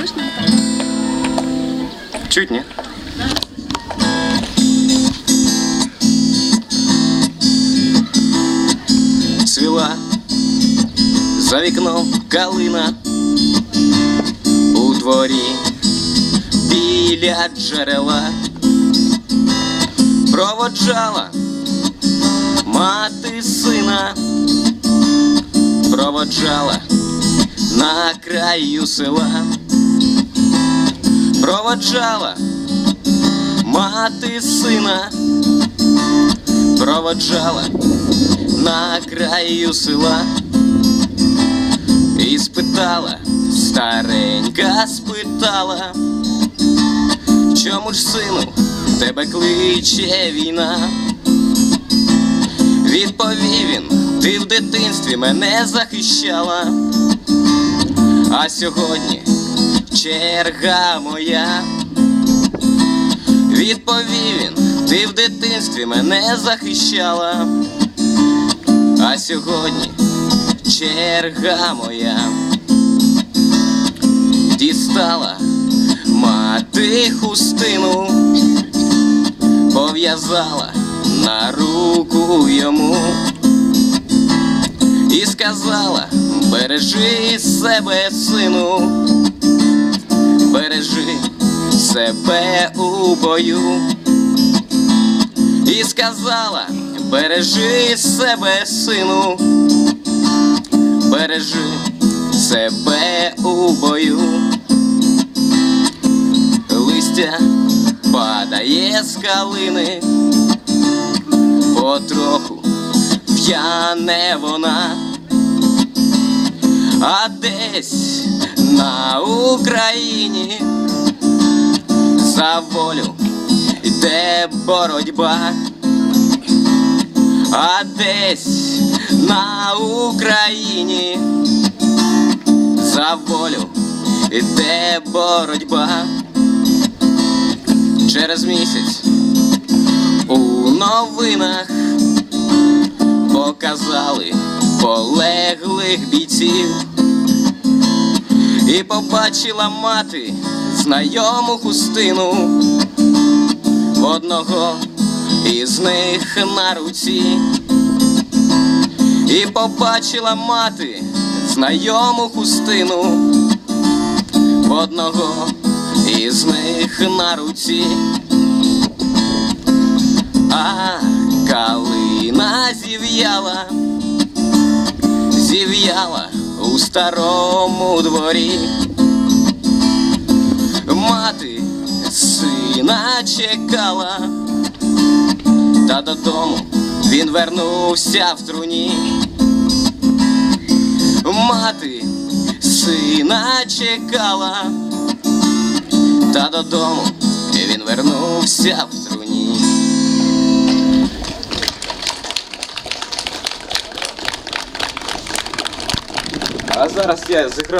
слышно? Чуть ні. Цвіла за вікном калина у дворі біля джерела проводжала мати сина, проводжала на краю села, проводжала. Мати сина, проводжала. На краю села. І спитала, старенька спитала, чому ж сину тебе кличе війна? Відповів він, ти в дитинстві мене захищала, а сьогодні черга моя. Відповів він, ти в дитинстві мене захищала, а сьогодні черга моя. Дістала мати хустину, пов'язала на руку йому. І сказала: бережи себе, сину, себе у бою. І сказала, бережи себе, сину, бережи себе у бою. Листя падає з калини, потроху п'яне вона, а десь на Україні за волю йде боротьба, а десь на Україні за волю йде боротьба через місяць у новинах показали полеглих бійців. І побачила мати знайому хустину в одного із них на руці. І побачила мати знайому хустину в одного із них на руці. А калина зів'яла, зів'яла у старому дворі. Чекала, та додому він вернувся в труні. Мати сина чекала, та додому він вернувся в труні. А зараз я зіграю.